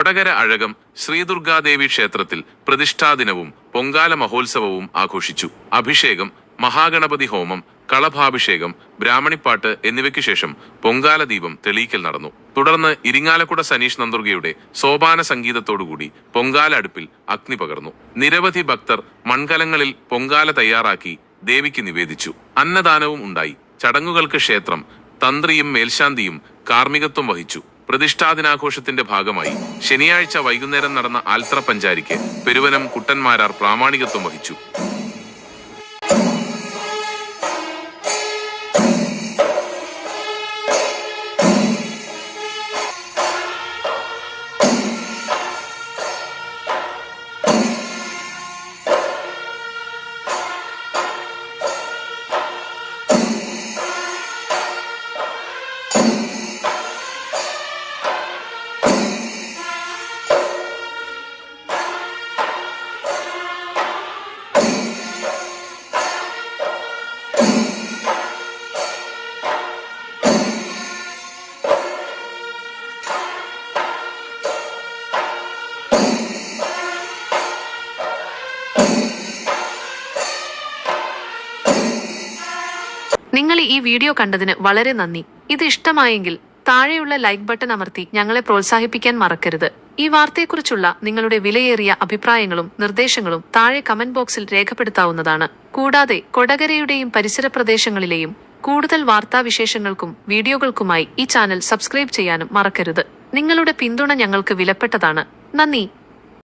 കൊടകര അഴകം ശ്രീദുർഗാദേവി ക്ഷേത്രത്തിൽ പ്രതിഷ്ഠാദിനവും പൊങ്കാല മഹോത്സവവും ആഘോഷിച്ചു. അഭിഷേകം മഹാഗണപതി ഹോമം കളഭാഭിഷേകം ബ്രാഹ്മണിപ്പാട്ട് എന്നിവയ്ക്ക് ശേഷം പൊങ്കാല ദീപം തെളിയിക്കൽ നടന്നു. തുടർന്ന് ഇരിങ്ങാലക്കുട സനീഷ് നന്ദുർഗയുടെ സോപാന സംഗീതത്തോടുകൂടി പൊങ്കാല അടുപ്പിൽ അഗ്നി പകർന്നു. നിരവധി ഭക്തർ മൺകലങ്ങളിൽ പൊങ്കാല തയ്യാറാക്കി ദേവിക്ക് നിവേദിച്ചു. അന്നദാനവും ഉണ്ടായി. ചടങ്ങുകൾക്ക് ക്ഷേത്രം തന്ത്രിയും മേൽശാന്തിയും കാർമ്മികത്വം വഹിച്ചു. പ്രതിഷ്ഠാദിനാഘോഷത്തിന്റെ ഭാഗമായി ശനിയാഴ്ച വൈകുന്നേരം നടന്ന ആൽത്ര പഞ്ചാരിക്ക് പെരുവനം കുട്ടന്മാരാർ പ്രാമാണികത്വം വഹിച്ചു. നിങ്ങൾ ഈ വീഡിയോ കണ്ടതിന് വളരെ നന്ദി. ഇത് ഇഷ്ടമായെങ്കിൽ താഴെയുള്ള ലൈക്ക് ബട്ടൺ അമർത്തി ഞങ്ങളെ പ്രോത്സാഹിപ്പിക്കാൻ മറക്കരുത്. ഈ വാർത്തയെക്കുറിച്ചുള്ള നിങ്ങളുടെ വിലയേറിയ അഭിപ്രായങ്ങളും നിർദ്ദേശങ്ങളും താഴെ കമന്റ് ബോക്സിൽ രേഖപ്പെടുത്താവുന്നതാണ്. കൂടാതെ കൊടകരയുടെയും പരിസര പ്രദേശങ്ങളിലെയും കൂടുതൽ വാർത്താവിശേഷങ്ങൾക്കും വീഡിയോകൾക്കുമായി ഈ ചാനൽ സബ്സ്ക്രൈബ് ചെയ്യാനും മറക്കരുത്. നിങ്ങളുടെ പിന്തുണ ഞങ്ങൾക്ക് വിലപ്പെട്ടതാണ്. നന്ദി.